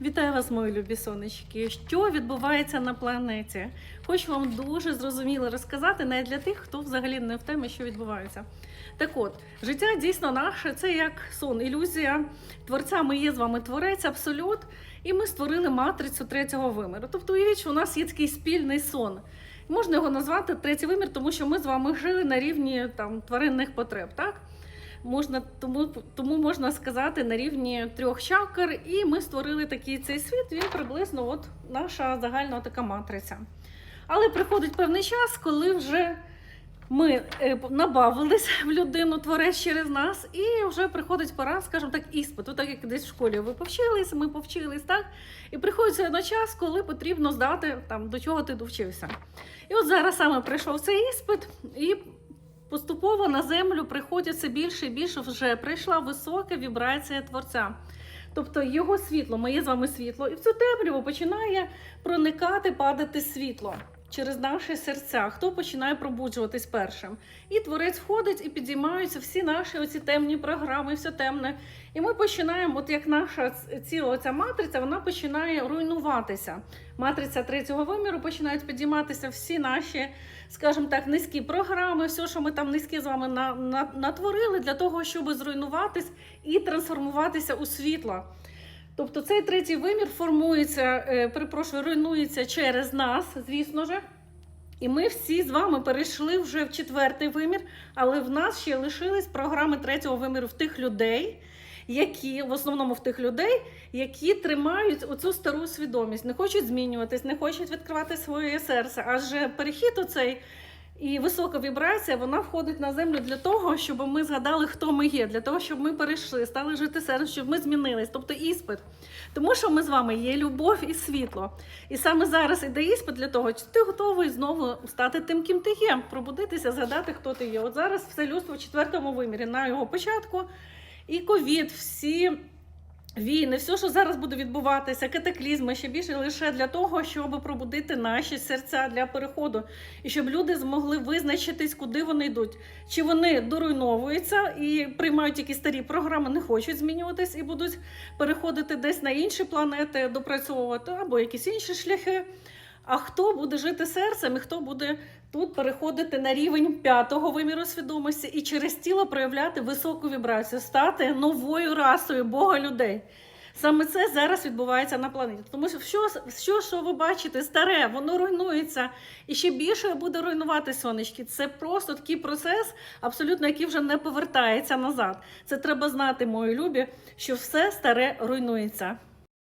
Вітаю вас, мої любі сонечки. Що відбувається на планеті? Хочу вам дуже зрозуміло розказати, навіть для тих, хто взагалі не в темі, що відбувається. Так от, життя дійсно наше це як сон, ілюзія творця. Ми є з вами творець, абсолют, і ми створили матрицю третього виміру. Тобто, уявіть, у нас є такий спільний сон. Можна його назвати третій вимір, тому що ми з вами жили на рівні там тваринних потреб, так? Можна тому, тому можна сказати на рівні трьох чакр, і ми створили такий цей світ. Він приблизно от наша загальна така матриця. Але приходить певний час, коли вже ми е, набавились в людину творець через нас, і вже приходить пора, скажімо так, іспиту, так як десь в школі ви повчились, ми повчились, так? І приходить на час, коли потрібно здати там, до чого ти довчився. І от зараз саме прийшов цей іспит, і Поступово на землю приходять все більше і більше вже прийшла висока вібрація творця. Тобто його світло, моє з вами світло, і в цю темряву починає проникати, падати світло через наші серця. Хто починає пробуджуватись першим? І творець входить і підіймаються всі наші оці темні програми, все темне. І ми починаємо, от як наша ціла ця матриця, вона починає руйнуватися. Матриця третього виміру починають підійматися всі наші, скажімо так, низькі програми, все, що ми там низькі з вами на, на, натворили для того, щоб зруйнуватись і трансформуватися у світло. Тобто цей третій вимір формується, е, перепрошую, руйнується через нас, звісно ж. І ми всі з вами перейшли вже в четвертий вимір, але в нас ще лишились програми третього виміру в тих людей, які в основному в тих людей, які тримають оцю стару свідомість, не хочуть змінюватись, не хочуть відкривати своє серце. Адже перехід оцей і висока вібрація вона входить на землю для того, щоб ми згадали, хто ми є, для того, щоб ми перейшли, стали жити серцем, щоб ми змінились, тобто іспит. Тому що ми з вами є любов і світло. І саме зараз іде іспит для того, чи ти готовий знову стати тим, ким ти є, пробудитися, згадати, хто ти є. От зараз все людство в четвертому вимірі на його початку. І ковід, всі війни, все, що зараз буде відбуватися, катаклізми ще більше лише для того, щоб пробудити наші серця для переходу, і щоб люди змогли визначитись, куди вони йдуть. Чи вони доруйновуються і приймають якісь старі програми, не хочуть змінюватись і будуть переходити десь на інші планети, допрацьовувати або якісь інші шляхи. А хто буде жити серцем, і хто буде тут переходити на рівень п'ятого виміру свідомості і через тіло проявляти високу вібрацію, стати новою расою Бога людей. Саме це зараз відбувається на планеті. Тому що що, що ви бачите, старе, воно руйнується і ще більше буде руйнувати сонечки. Це просто такий процес, абсолютно який вже не повертається назад. Це треба знати, мої любі, що все старе руйнується.